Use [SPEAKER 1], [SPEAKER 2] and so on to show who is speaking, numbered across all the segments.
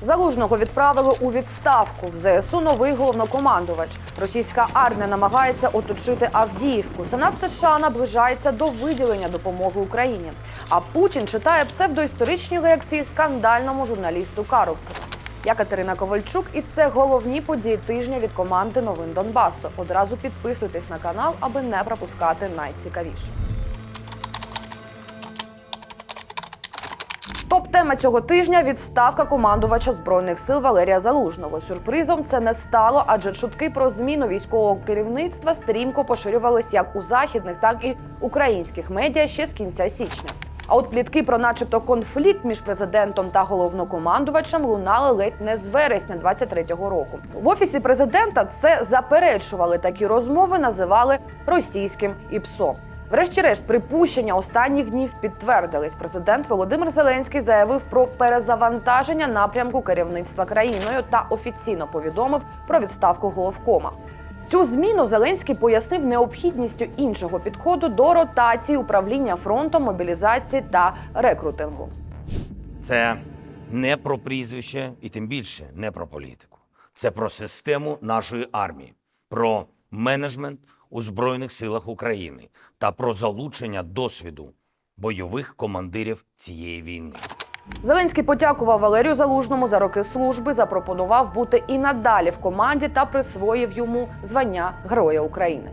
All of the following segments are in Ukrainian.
[SPEAKER 1] Залужного відправили у відставку. В ЗСУ новий головнокомандувач. Російська армія намагається оточити Авдіївку. Сенат США наближається до виділення допомоги Україні. А Путін читає псевдоісторичні лекції скандальному журналісту Карлсону. Я Катерина Ковальчук, і це головні події тижня від команди новин Донбасу. Одразу підписуйтесь на канал, аби не пропускати найцікавіше. Топ-тема цього тижня відставка командувача збройних сил Валерія Залужного. Сюрпризом це не стало, адже чутки про зміну військового керівництва стрімко поширювались як у західних, так і українських медіа ще з кінця січня. А от плітки про, начебто, конфлікт між президентом та головнокомандувачем лунали ледь не з вересня 23-го року. В офісі президента це заперечували такі розмови, називали російським ІПСО. Врешті-решт, припущення останніх днів підтвердились. Президент Володимир Зеленський заявив про перезавантаження напрямку керівництва країною та офіційно повідомив про відставку головкома. Цю зміну Зеленський пояснив необхідністю іншого підходу до ротації управління фронтом, мобілізації та рекрутингу.
[SPEAKER 2] Це не про прізвище і тим більше не про політику. Це про систему нашої армії, про менеджмент у Збройних силах України та про залучення досвіду бойових командирів цієї війни.
[SPEAKER 1] Зеленський подякував Валерію Залужному за роки служби, запропонував бути і надалі в команді та присвоїв йому звання Героя України.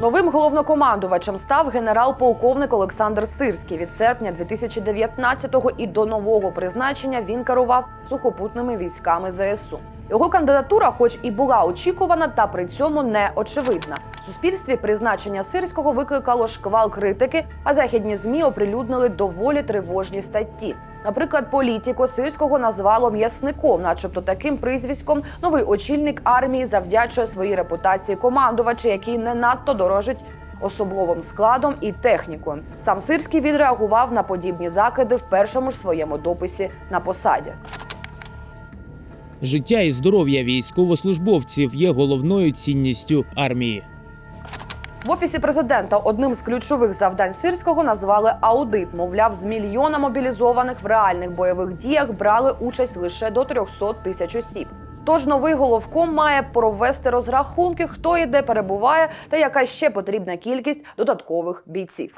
[SPEAKER 1] Новим головнокомандувачем став генерал-полковник Олександр Сирський. Від серпня 2019-го і до нового призначення він керував сухопутними військами ЗСУ. Його кандидатура, хоч і була очікувана, та при цьому не очевидна. В суспільстві призначення сирського викликало шквал критики, а західні змі оприлюднили доволі тривожні статті. Наприклад, політіко сирського назвало м'ясником, начебто таким прізвиськом новий очільник армії завдячує своїй репутації командувача, який не надто дорожить особовим складом і технікою. Сам Сирський відреагував на подібні закиди в першому ж своєму дописі на посаді.
[SPEAKER 3] Життя і здоров'я військовослужбовців є головною цінністю армії.
[SPEAKER 1] В офісі президента одним з ключових завдань сирського назвали аудит. Мовляв, з мільйона мобілізованих в реальних бойових діях брали участь лише до 300 тисяч осіб. Тож новий головком має провести розрахунки, хто і де перебуває, та яка ще потрібна кількість додаткових бійців.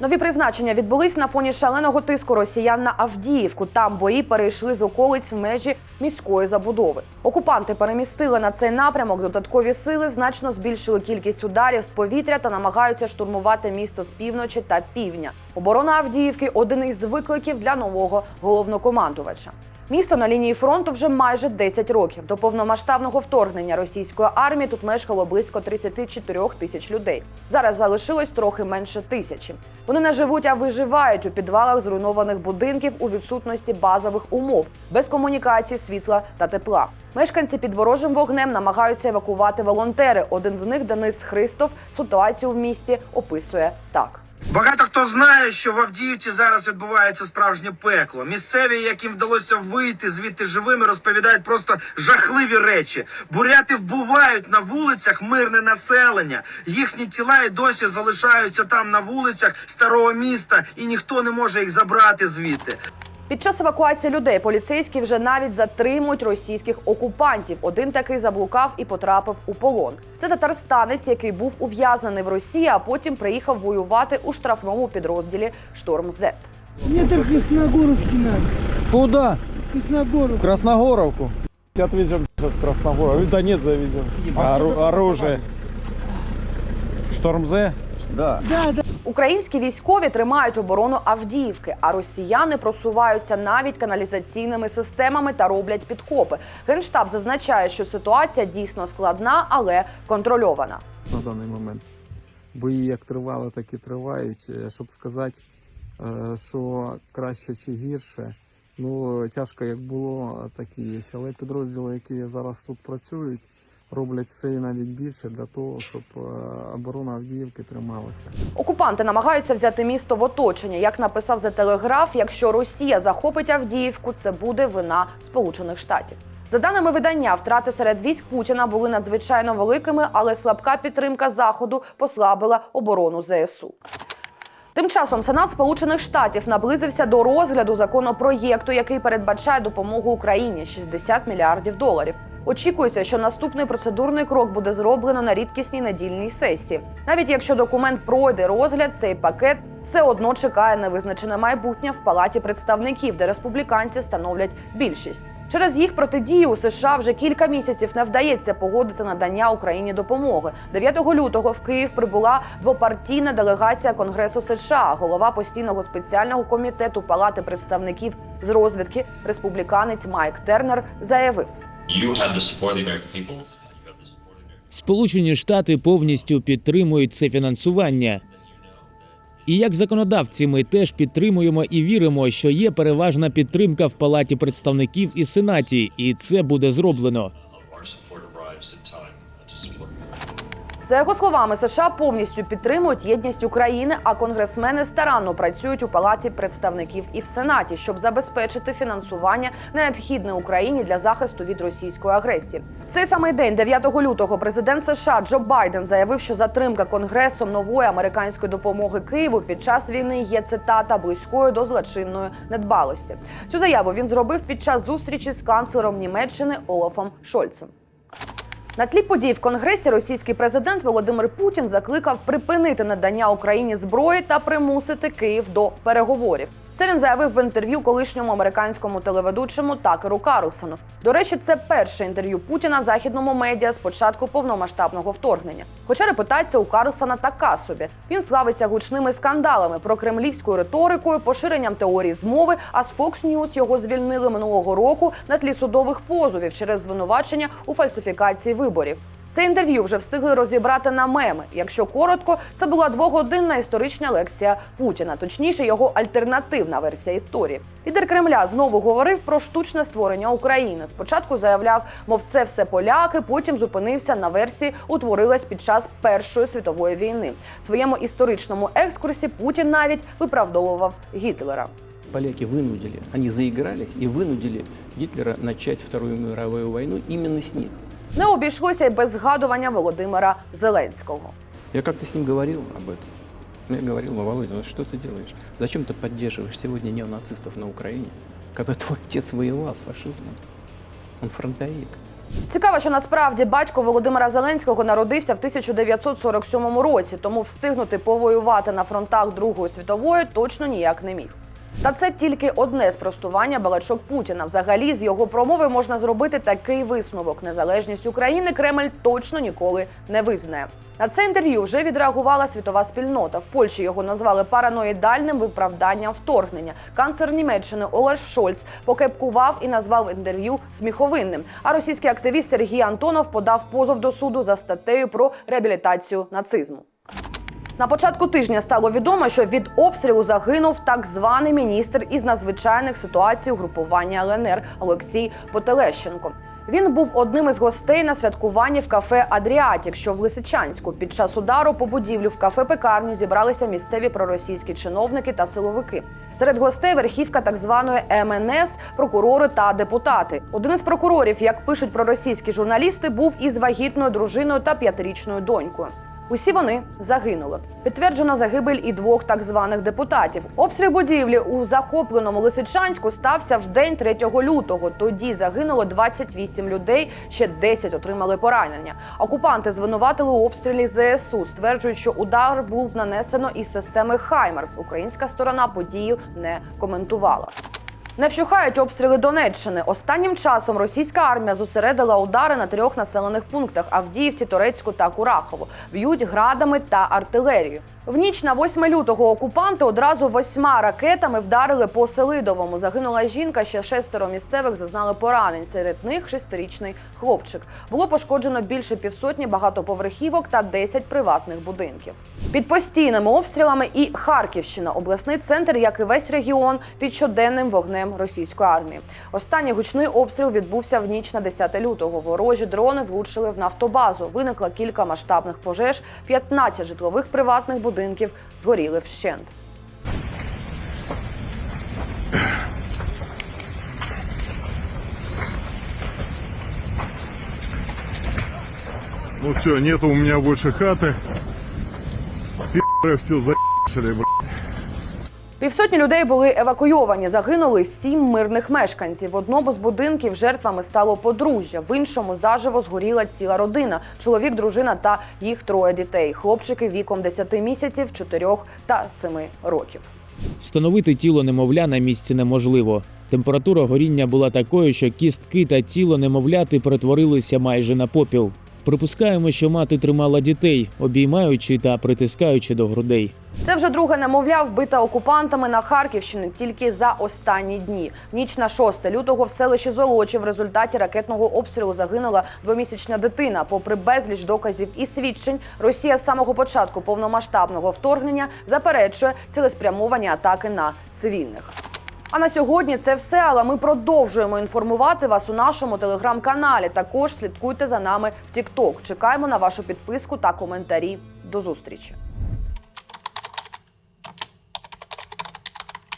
[SPEAKER 1] Нові призначення відбулись на фоні шаленого тиску росіян на Авдіївку. Там бої перейшли з околиць в межі міської забудови. Окупанти перемістили на цей напрямок додаткові сили, значно збільшили кількість ударів з повітря та намагаються штурмувати місто з півночі та півдня. Оборона Авдіївки один із викликів для нового головнокомандувача. Місто на лінії фронту вже майже 10 років. До повномасштабного вторгнення російської армії тут мешкало близько 34 тисяч людей. Зараз залишилось трохи менше тисячі. Вони не живуть, а виживають у підвалах зруйнованих будинків у відсутності базових умов, без комунікації, світла та тепла. Мешканці під ворожим вогнем намагаються евакувати волонтери. Один з них, Денис Христов, ситуацію в місті описує так.
[SPEAKER 4] Багато хто знає, що в Авдіївці зараз відбувається справжнє пекло. Місцеві, яким вдалося вийти звідти живими, розповідають просто жахливі речі. Буряти вбувають на вулицях мирне населення. Їхні тіла і досі залишаються там на вулицях старого міста, і ніхто не може їх забрати звідти.
[SPEAKER 1] Під час евакуації людей поліцейські вже навіть затримують російських окупантів. Один такий заблукав і потрапив у полон. Це татарстанець, який був ув'язнений в Росії, а потім приїхав воювати у штрафному підрозділі Шторм Зет.
[SPEAKER 5] Мне до Красногоровки надо.
[SPEAKER 6] Куда?
[SPEAKER 5] Красногоровка.
[SPEAKER 6] В Красногоровку. Отвезем сейчас в Красногоровку. В завезем. Ору- оружие. Штормзе? Да.
[SPEAKER 5] Да, да.
[SPEAKER 1] Українські військові тримають оборону Авдіївки, а росіяни просуваються навіть каналізаційними системами та роблять підкопи. Генштаб зазначає, що ситуація дійсно складна, але контрольована.
[SPEAKER 7] на даний момент. Бої як тривали, так і тривають. Е, Щоб сказати, е, що краще чи гірше, ну тяжко як було, так і є. Але підрозділи, які зараз тут працюють, роблять все і навіть більше для того, щоб е, оборона Авдіївки трималася.
[SPEAKER 1] Окупанти намагаються взяти місто в оточення. Як написав за телеграф, якщо Росія захопить Авдіївку, це буде вина Сполучених Штатів. За даними видання, втрати серед військ Путіна були надзвичайно великими, але слабка підтримка заходу послабила оборону ЗСУ. Тим часом Сенат Сполучених Штатів наблизився до розгляду законопроєкту, який передбачає допомогу Україні 60 мільярдів доларів. Очікується, що наступний процедурний крок буде зроблено на рідкісній недільній сесії. Навіть якщо документ пройде розгляд, цей пакет все одно чекає невизначене майбутнє в палаті представників, де республіканці становлять більшість. Через їх протидію у США вже кілька місяців не вдається погодити надання Україні допомоги. 9 лютого в Київ прибула двопартійна делегація Конгресу США. Голова постійного спеціального комітету Палати представників з розвідки республіканець Майк Тернер заявив.
[SPEAKER 3] Сполучені Штати повністю підтримують це фінансування. І як законодавці, ми теж підтримуємо і віримо, що є переважна підтримка в Палаті представників і Сенаті, і це буде зроблено.
[SPEAKER 1] За його словами, США повністю підтримують єдність України, а конгресмени старанно працюють у палаті представників і в Сенаті, щоб забезпечити фінансування необхідне Україні для захисту від російської агресії. Цей самий день, 9 лютого, президент США Джо Байден заявив, що затримка конгресом нової американської допомоги Києву під час війни є цитата близькою до злочинної недбалості. Цю заяву він зробив під час зустрічі з канцлером Німеччини Олафом Шольцем. На тлі подій в Конгресі російський президент Володимир Путін закликав припинити надання Україні зброї та примусити Київ до переговорів. Це він заявив в інтерв'ю колишньому американському телеведучому Такеру Карлсону. До речі, це перше інтерв'ю Путіна західному медіа з початку повномасштабного вторгнення. Хоча репутація у Карлсона така собі. Він славиться гучними скандалами про кремлівською риторикою, поширенням теорій змови. А з Fox News його звільнили минулого року на тлі судових позовів через звинувачення у фальсифікації виборів. Це інтерв'ю вже встигли розібрати на меми. Якщо коротко, це була двогодинна історична лекція Путіна, точніше, його альтернативна версія історії. Лідер Кремля знову говорив про штучне створення України. Спочатку заявляв, мов це все поляки. Потім зупинився на версії, утворилась під час Першої світової війни. В своєму історичному екскурсі Путін навіть виправдовував Гітлера.
[SPEAKER 8] Поляки вынудили, они заигрались и вынудили Гитлера начать Вторую мировую войну именно с них.
[SPEAKER 1] Не обійшлося й без згадування Володимира Зеленського.
[SPEAKER 8] Я как-то с ним говорил об этом. Я говорил, «Ну, Володя, ну что ты делаешь? Зачем ты поддерживаешь сегодня неонацистов на Украине, когда твой отец воевал с фашизмом? Он фронтовик.
[SPEAKER 1] Цікаво, що насправді батько Володимира Зеленського народився в 1947 році, тому встигнути повоювати на фронтах Другої світової точно ніяк не міг. Та це тільки одне спростування балачок Путіна. Взагалі, з його промови можна зробити такий висновок: незалежність України Кремль точно ніколи не визнає. На це інтерв'ю вже відреагувала світова спільнота. В Польщі його назвали параноїдальним виправданням вторгнення. Канцлер Німеччини Олеш Шольц покепкував і назвав інтерв'ю сміховинним. А російський активіст Сергій Антонов подав позов до суду за статтею про реабілітацію нацизму. На початку тижня стало відомо, що від обстрілу загинув так званий міністр із надзвичайних ситуацій угрупування ЛНР Олексій Потелещенко. Він був одним із гостей на святкуванні в кафе Адріатік, що в Лисичанську. Під час удару по будівлю в кафе пекарні зібралися місцеві проросійські чиновники та силовики. Серед гостей верхівка так званої МНС, прокурори та депутати. Один із прокурорів, як пишуть проросійські журналісти, був із вагітною дружиною та п'ятирічною донькою. Усі вони загинули. Підтверджено загибель і двох так званих депутатів. Обстріл будівлі у захопленому Лисичанську стався в день 3 лютого. Тоді загинуло 28 людей, ще 10 отримали поранення. Окупанти звинуватили у обстрілі ЗСУ, стверджують, що удар був нанесено із системи Хаймерс. Українська сторона подію не коментувала. Не вщухають обстріли Донеччини. Останнім часом російська армія зосередила удари на трьох населених пунктах Авдіївці, Торецьку та Курахову. Б'ють градами та артилерією. В ніч на 8 лютого окупанти одразу восьма ракетами вдарили по Селидовому. Загинула жінка, ще шестеро місцевих зазнали поранень. Серед них шестирічний хлопчик. Було пошкоджено більше півсотні багатоповерхівок та 10 приватних будинків. Під постійними обстрілами і Харківщина, обласний центр, як і весь регіон, під щоденним вогнем російської армії. Останній гучний обстріл відбувся в ніч на 10 лютого. Ворожі дрони влучили в нафтобазу. Виникло кілька масштабних пожеж, 15 житлових приватних будинків згоріли вщент.
[SPEAKER 9] Ну все, нету у меня больше хаты. Пи***ры все заебали, блядь.
[SPEAKER 1] Півсотні людей були евакуйовані. Загинули сім мирних мешканців. В одному з будинків жертвами стало подружжя. В іншому заживо згоріла ціла родина: чоловік, дружина та їх троє дітей. Хлопчики віком 10 місяців, 4 та 7 років.
[SPEAKER 3] Встановити тіло немовля на місці неможливо. Температура горіння була такою, що кістки та тіло немовляти перетворилися майже на попіл. Припускаємо, що мати тримала дітей, обіймаючи та притискаючи до грудей.
[SPEAKER 1] Це вже друге немовля вбита окупантами на Харківщині тільки за останні дні. В ніч на 6 лютого в селищі Золочі в результаті ракетного обстрілу загинула двомісячна дитина. Попри безліч доказів і свідчень, Росія з самого початку повномасштабного вторгнення заперечує цілеспрямовані атаки на цивільних. А на сьогодні це все. Але ми продовжуємо інформувати вас у нашому телеграм-каналі. Також слідкуйте за нами в TikTok. Чекаємо на вашу підписку та коментарі. До зустрічі.